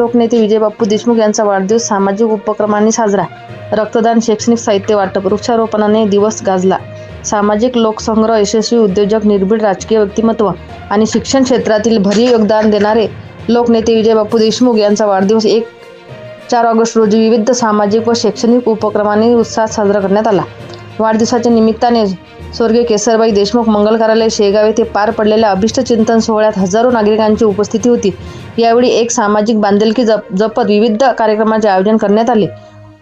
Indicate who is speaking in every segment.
Speaker 1: लोकनेते विजयबापू देशमुख यांचा वाढदिवस सामाजिक उपक्रमांनी साजरा. रक्तदान शैक्षणिक साहित्य वाटप वृक्षारोपणाने दिवस गाजला. सामाजिक लोकसंग्रह यशस्वी उद्योजक निर्भीड राजकीय व्यक्तिमत्व आणि शिक्षण क्षेत्रातील भरीव योगदान देणारे लोकनेते विजयबापू देशमुख यांचा वाढदिवस एक चार ऑगस्ट रोजी विविध सामाजिक व शैक्षणिक उपक्रमांनी उत्साहात साजरा करण्यात आला. वाढदिवसाच्या निमित्ताने स्वर्गीय केसरबाई देशमुख मंगल कार्यालय शेगाव येथे पार पडलेल्या अभिष्ट चिंतन सोहळ्यात हजारो नागरिकांची उपस्थिती होती. यावेळी एक सामाजिक बांधिलकी जप जपत विविध कार्यक्रमाचे आयोजन करण्यात आले.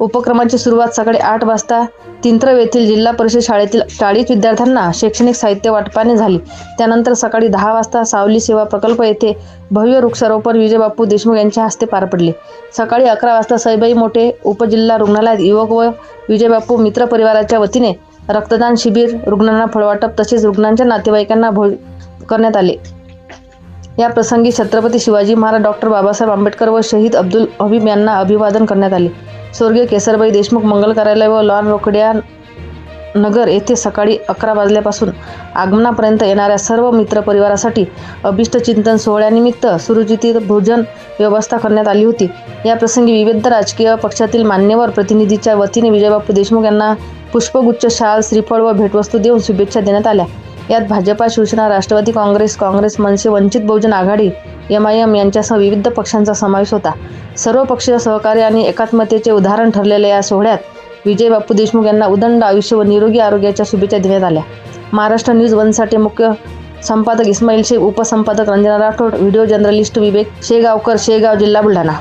Speaker 1: उपक्रमाची सुरुवात सकाळी आठ वाजता तिंत्रव येथील जिल्हा परिषद शाळेतील चाळीस विद्यार्थ्यांना शैक्षणिक साहित्य वाटपाने झाली. त्यानंतर सकाळी दहा वाजता सावली सेवा प्रकल्प येथे भव्य वृक्षारोपण विजयबापू देशमुख यांच्या हस्ते पार पडले. सकाळी अकरा वाजता सईबाई मोठे उपजिल्हा रुग्णालयात युवक व विजयबापू मित्र परिवाराच्या वतीने रक्तदान शिबिर रुग्णांना फळवाटप तसेच रुग्णांच्या नातेवाईकांना भोज करण्यात आले. या प्रसंगी छत्रपती शिवाजी महाराज डॉक्टर बाबासाहेब आंबेडकर व शहीद अब्दुल हबीब यांना अभिवादन करण्यात आले. स्वर्गीय केसरबाई देशमुख मंगल कार्यालय व लॉन रोकड्या नगर येथे सकाळी अकरा वाजल्यापासून आगमनापर्यंत येणाऱ्या सर्व मित्रपरिवारासाठी अभिष्ट चिंतन सोहळ्यानिमित्त सुरुचित भोजन व्यवस्था करण्यात आली होती. या प्रसंगी विविध राजकीय पक्षातील मान्यवर प्रतिनिधीच्या वतीने विजयबापू देशमुख यांना पुष्पगुच्छ शाल श्रीफळ व भेटवस्तू देऊन शुभेच्छा देण्यात आल्या. यात Bhajpa Shivsena Rashtrawadi Congress Congress Manse Vanchit Bahujan Aghadi M I M यांच्यासह विविध पक्षांचा समावेश होता. सर्व पक्षीय सहकार्य आणि एकात्मतेचे उदाहरण ठरलेल्या या सोहळ्यात विजय बापू देशमुख यांना उदंड आयुष्य व निरोगी आरोग्याच्या शुभेच्छा देण्यात आल्या. महाराष्ट्र न्यूज वनसाठी मुख्य संपादक इस्माईल शेख उपसंपादक रंजना राठोड व्हिडिओ जर्नलिस्ट विवेक शेगावकर शेगाव जिल्हा बुलढाणा.